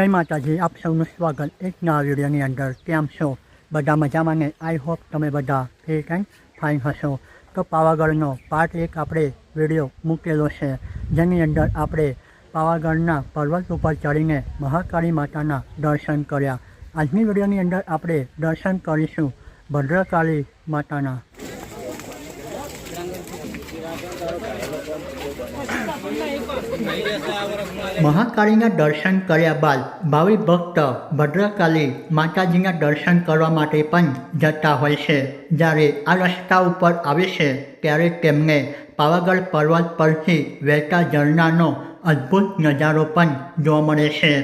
જય માતાજી આપ સૌનું સ્વાગત એક નવા વિડીયોની અંદર કેમ છો બધા મજામાં ને આઈ હોપ તમે બધા ફિટ એન્ડ ફાઇન હશો તો પાવાગઢનો પાર્ટ એક આપણે વીડિયો મૂકેલો છે જેની અંદર આપણે પાવાગઢના પર્વત ઉપર ચડીને મહાકાળી માતાના દર્શન કર્યા આજની વિડીયોની અંદર આપણે દર્શન કરીશું ભદ્રકાળી માતાના મહાકાળીના દર્શન કર્યા બાદ ભાવિ ભક્ત ભદ્રકાલી માતાજીના દર્શન કરવા માટે પણ જતા હોય છે. જ્યારે આ રસ્તા ઉપર આવે છે, ત્યારે તેમને પાવાગઢ પર્વત પરથી વહેતા ઝરણાનો અદ્ભુત નજારો પણ જોવા મળે છે.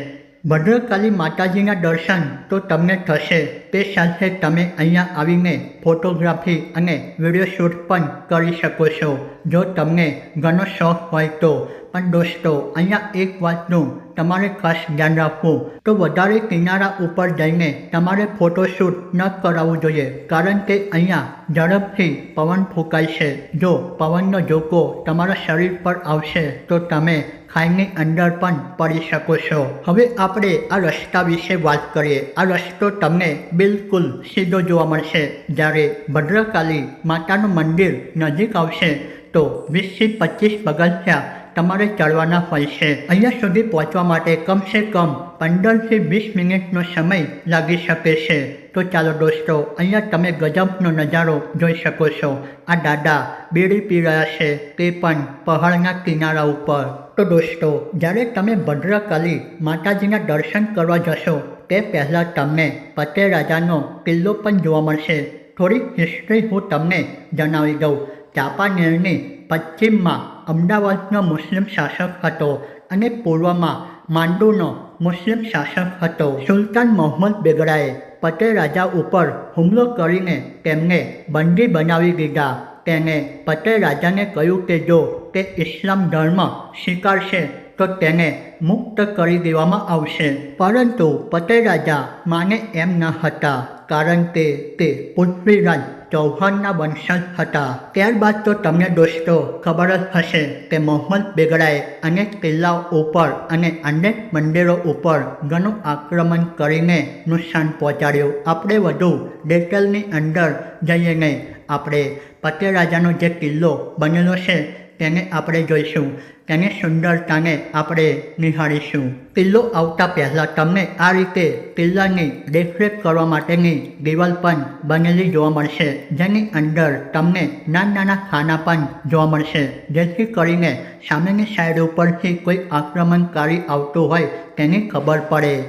ભદ્રકાળી માતાજીના દર્શન તો તમને થશે. તે સાથે તમે અહીંયા આવીને ફોટોગ્રાફી અને વીડિયો શૂટ પણ કરી શકો છો. જો તમને ઘણો શોખ હોય તો. પણ દોસ્તો, અહીંયા એક વાતનું તમારે ખાસ ધ્યાન રાખવું. તો વધારે કિનારા ઉપર જઈને તમારે ફોટોશૂટ ન કરાવવું જોઈએ. કારણ કે અહીંયા ઝડપથી પવન ફૂંકાય છે. જો પવનનો ઝોકો તમારા શરીર પર આવશે, તો તમે ખાઈની અંદર પણ પડી શકો છો. હવે આપણે આ રસ્તા વિશે વાત કરીએ. આ રસ્તો તમને બિલકુલ સીધો જોવા મળશે. જ્યારે ભદ્રકાલી માતાનું મંદિર નજીક આવશે, તો વીસથી પચીસ પગથિયા તમારે ચડવાના છે. અહીંયા સુધી પહોંચવા માટે કમસે કમ પંદરથી વીસ મિનિટનો સમય લાગી શકે છે. તો ચાલો દોસ્તો, અહીંયા તમે ગજબનો નજારો જોઈ શકો છો. આ દાદા બીડી પી રહ્યા છે, તે પણ પહાડના કિનારા ઉપર. તો દોસ્તો, જ્યારે તમે ભદ્રકાલી માતાજીના દર્શન કરવા જશો, તે પહેલાં તમને પતે રાજાનો કિલ્લો પણ જોવા મળશે. થોડીક હિસ્ટ્રી હું તમને જણાવી દઉં. ચાંપાનેરની પશ્ચિમમાં અમદાવાદનો મુસ્લિમ શાસક હતો અને પૂર્વમાં માંડુનો મુસ્લિમ શાસક હતો. સુલતાન મોહમ્મદ બેગડાએ પટેલ રાજા ઉપર હુમલો કરીને તેમને બંદી બનાવી દીધા. તેને પટેલ રાજાને કહ્યું કે જો તે ઇસ્લામ ધર્મ સ્વીકારશે, તો તેને મુક્ત કરી દેવામાં આવશે. પરંતુ પટેલ રાજા માને એમ ન હતા. કારણ કે તે પૃથ્વીરાજ ચૌહાણના વંશજ હતા. ત્યારબાદ તો તમને દોસ્તો ખબર જ હશે કે મોહમ્મદ બેગડાએ અનેક કિલ્લાઓ ઉપર અને અનેક મંદિરો ઉપર ઘણું આક્રમણ કરીને નુકસાન પહોંચાડ્યું. આપણે વધુ ડિટેલની અંદર જઈએ નહીં. આપણે પતે રાજાનો જે કિલ્લો બનેલો છે તેને આપણે જોઈશું. તેની સુંદરતાને આપણે નિહાળીશું. કિલ્લો આવતા પહેલાં તમને આ રીતે કિલ્લાની દેખરેખ કરવા માટેની દિવાલ પણ બનેલી જોવા મળશે. જેની અંદર તમને નાના નાના ખાના પણ જોવા મળશે. જેથી કરીને સામેની સાઈડ ઉપરથી કોઈ આક્રમણકારી આવતું હોય તેની ખબર પડે.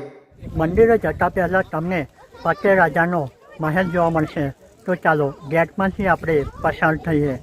મંદિરે જતા પહેલાં તમને પતે રાજાનો મહેલ જોવા મળશે. તો ચાલો, ગેટમાંથી આપણે પસાર થઈએ.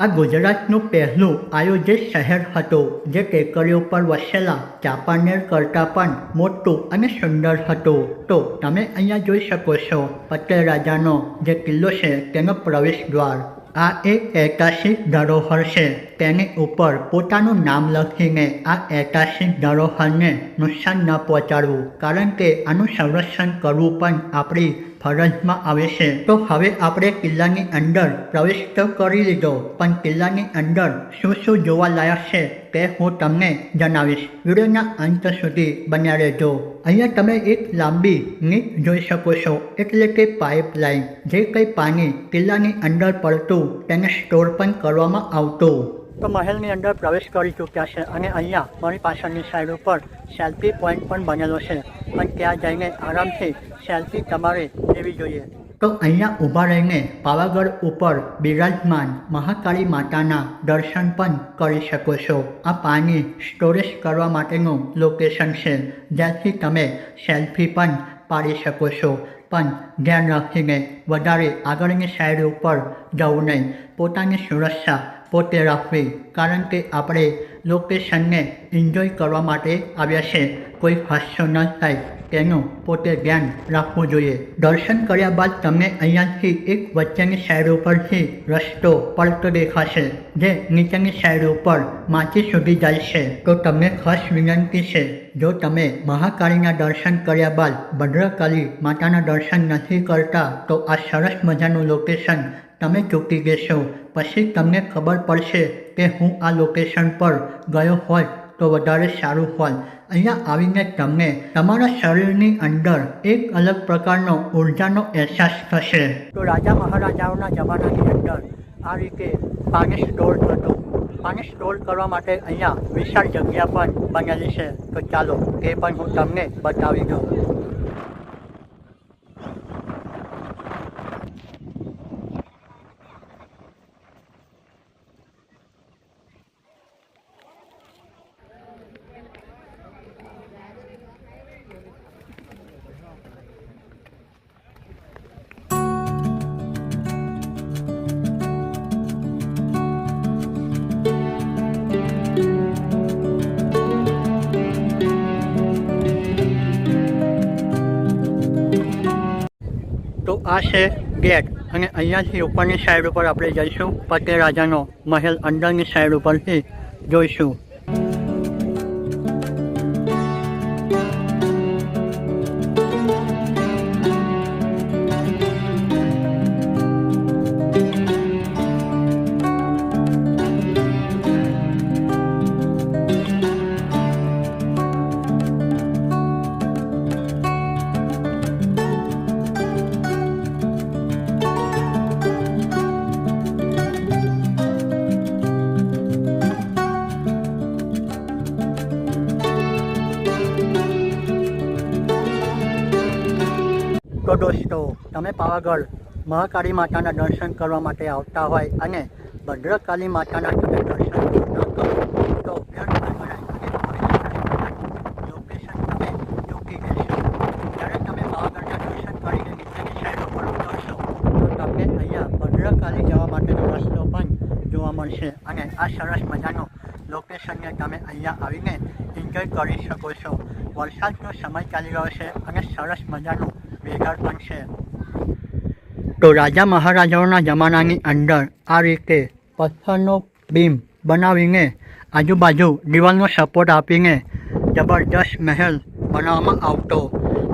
આ ગુજરાતનું પહેલું આયોજિત શહેર હતું, જે ટેકરીઓ પર વસેલા ચાંપાનેર કરતાં પણ મોટું અને સુંદર હતું. તો તમે અહીંયા જોઈ શકો છો, પટેલ રાજાનો જે કિલ્લો છે, તેનો પ્રવેશ દ્વાર આ એક ઐતિહાસિક ધરોહર છે. તેની ઉપર પોતાનું નામ લખીને આ ઐતિહાસિક ધરોહરને નુકસાન ન પહોંચાડવું, કારણ કે આનું સંરક્ષણ કરવું પણ આપણી ફરજમાં આવે છે. તો હવે આપણે કિલ્લાની અંદર પ્રવેશ તો કરી લીધો, પણ કિલ્લાની અંદર શું શું જોવા લાયક છે તે હું તમને જણાવીશ. વિડીયોના અંત સુધી બન્યા રહેજો. અહીંયા તમે એક લાંબી નીટ જોઈ શકો છો, એટલે કે પાઇપલાઇન જે કંઈ પાણી કિલ્લાની અંદર પડતું તેને સ્ટોર પણ કરવામાં આવતું. તો મહેલની અંદર પ્રવેશ કરી ચૂક્યા છે અને અહીંયા મારી પાછળની સાઈડ ઉપર સેલ્ફી પોઈન્ટ પણ બનેલો છે પણ ત્યાં જઈને આરામથી સેલ્ફી તમારે લેવી જોઈએ. તો અહીંયા ઊભા રહીને પાવાગઢ ઉપર બિરાજમાન મહાકાળી માતાના દર્શન પણ કરી શકો છો. આ પાણી સ્ટોરેજ કરવા માટેનું લોકેશન છે. જ્યાંથી તમે સેલ્ફી પણ પાડી શકો છો. પણ ધ્યાન રાખીને વધારે આગળની સાઈડ ઉપર જવું નહીં. પોતાની સુરક્ષા પોતે રાખવી. કારણ કે આપણે લોકેશનને એન્જોય કરવા માટે આવ્યા છે. કોઈ હાસ્યો ન થાય, તેનું પોતે ધ્યાન રાખવું જોઈએ. દર્શન કર્યા બાદ તમને અહીંયાથી એક વચ્ચેની સાઈડ ઉપરથી રસ્તો પડતો દેખાશે, જે નીચેની સાઈડ ઉપર માચી સુધી જાય છે. તો તમને ખાસ વિનંતી છે, જો તમે મહાકાળીના દર્શન કર્યા બાદ ભદ્રકાળી માતાના દર્શન નથી કરતા, તો આ સરસ મજાનું લોકેશન તમે ચૂકી જશો પછી તમને ખબર પડશે કે હું આ લોકેશન પર ગયો હોત તો વધારે સારું હોય. અહીંયા આવીને તમને તમારા શરીરની અંદર એક અલગ પ્રકારનો ઉર્જાનો અહેસાસ થશે. તો રાજા મહારાજાઓના જમાનાની અંદર આ રીતે પાણી સ્ટોર થતું. પાણી સ્ટોર કરવા માટે અહીંયા વિશાળ જગ્યા પણ બનેલી છે. તો ચાલો એ પણ હું તમને બતાવી દઉં. છે ગેટ અને અહીંયાથી ઉપરની સાઈડ ઉપર આપણે જઈશું. પતે રાજાનો મહેલ અંદરની સાઈડ ઉપરથી જોઈશું. દોસ્તો તમે પાવાગઢ મહાકાળી માતાના દર્શન કરવા માટે આવતા હોય અને ભદ્રકાળી માતાના તમે દર્શન ન કરો, તો જ્યારે તમે પાવાગઢના દર્શન કરીને નીચેની સાઈડ ઉપર તમને અહીંયા ભદ્રકાળી જવા માટેનો રસ્તો પણ જોવા મળશે. અને આ સરસ મજાનો લોકેશનને તમે અહીંયા આવીને એન્જોય કરી શકો છો. વરસાદનો સમય ચાલી રહ્યો છે અને સરસ મજાનું તો રાજા મહારાજાઓના જમાનાની અંદર આ રીતે પથ્થરનો બીમ બનાવીને આજુબાજુ દિવાલનો સપોર્ટ આપીને જબરજસ્ત મહેલ બનાવવામાં આવતો.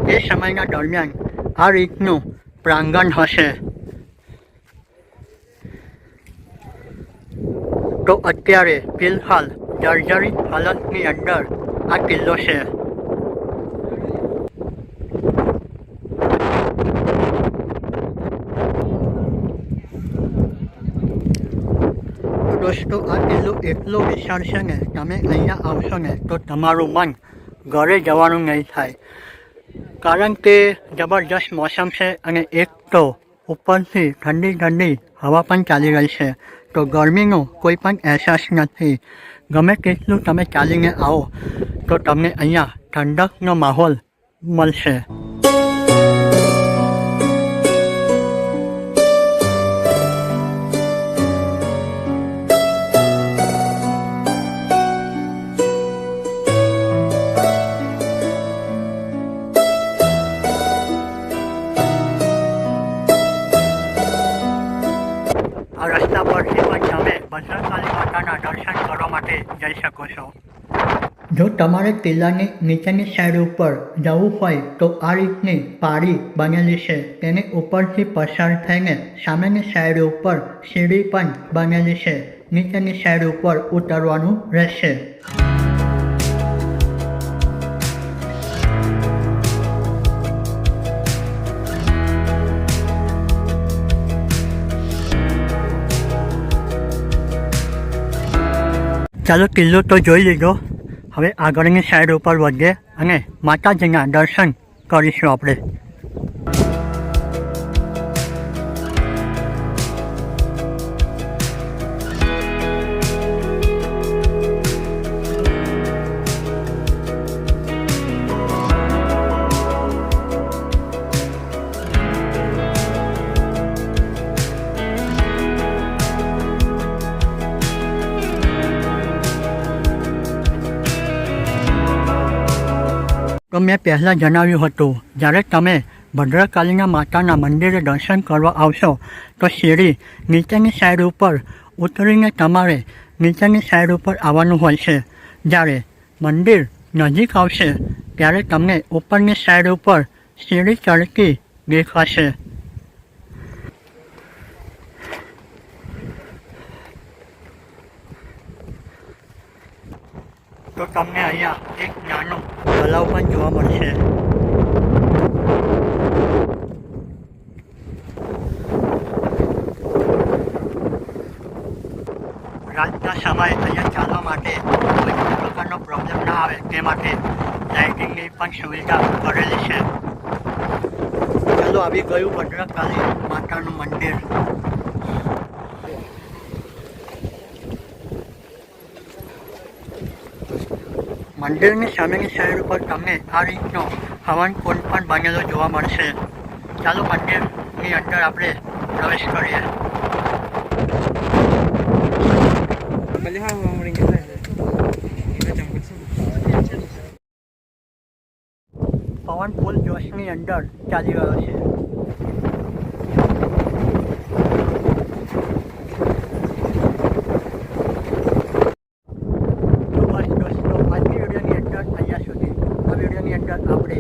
એ સમયના દરમિયાન આ રીતનું પ્રાંગણ હશે. તો અત્યારે ફિલહાલ જર્જરિત હાલતની અંદર આ કિલ્લો છે. તો આપેલું એટલો વિશાળ છે ને, તમે અહીંયા આવશો ને, તો તમારું મન ઘરે જવાનું નહીં થાય. કારણ કે જબરજસ્ત મોસમ છે અને એક તો ઉપરથી ઠંડી ઠંડી હવા પણ ચાલી રહી છે. તો ગરમીનો કોઈ પણ અહેસાસ નથી. ગમે તેટલું તમે ચાલીને આવો, તો તમને અહીંયા ઠંડકનો માહોલ મળશે. જો તમારે કિલ્લાની નીચેની સાઈડ ઉપર જવું હોય તો આ રીતની પાળી બનેલી છે. તેની ઉપરથી પસાર થઈને સામેની સાઈડ ઉપર સીડી પણ બનેલી છે. નીચેની સાઈડ ઉપર ઉતરવાનું રહેશે. ચાલો કિલ્લો તો જોઈ લીધો. હવે આગળની સાઈડ ઉપર વધીએ અને માતાજીના દર્શન કરીશું આપણે. તો મેં પહેલાં જણાવ્યું હતું, જ્યારે તમે ભદ્રકાલીના માતાના મંદિરે દર્શન કરવા આવશો, તો સીડી નીચેની સાઈડ ઉપર ઉતરીને તમારે નીચેની સાઈડ ઉપર આવવાનું હોય છે. જ્યારે મંદિર નજીક આવશે, ત્યારે તમને ઉપરની સાઈડ ઉપર સીડી ચડતી દેખાશે. તો તમને અહીંયા એક નાનો તલાવ પણ જોવા મળશે. રાતના સમયે અહીંયા ચાલવા માટે કોઈ પ્રકારનો પ્રોબ્લેમ ના આવે તે માટે લાઇટિંગની પણ સુવિધા કરેલી છે. ચાલો, આવી ગયું ભદ્રકાલી માતાનું મંદિર. મંદિરની સામેની સાઈડ ઉપર તમને આ રીતનો હવન કુંડ પણ બનેલો જોવા મળશે ચાલો મંદિરની અંદર આપણે પ્રવેશ કરીએ. પવન પુલ જોશની અંદર ચાલી રહ્યો છે આપણે